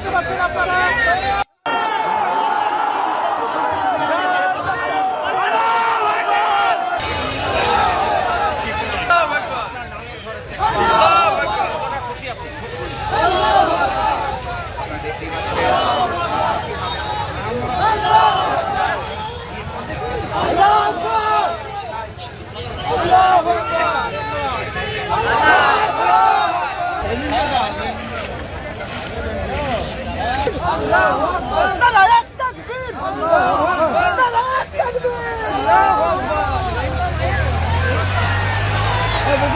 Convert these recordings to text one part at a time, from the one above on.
que bater na parada.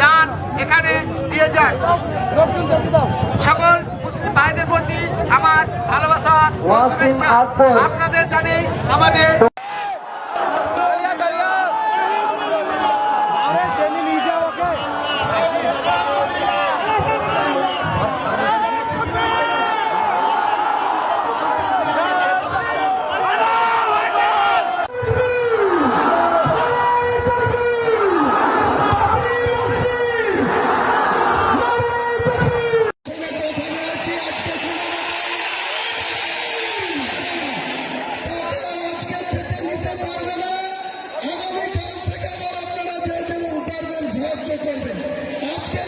দান এখানে দিয়ে যায়। সকল মুসলিম ভাইদের প্রতি আমার ভালোবাসা আপনাদের জানি আমাদের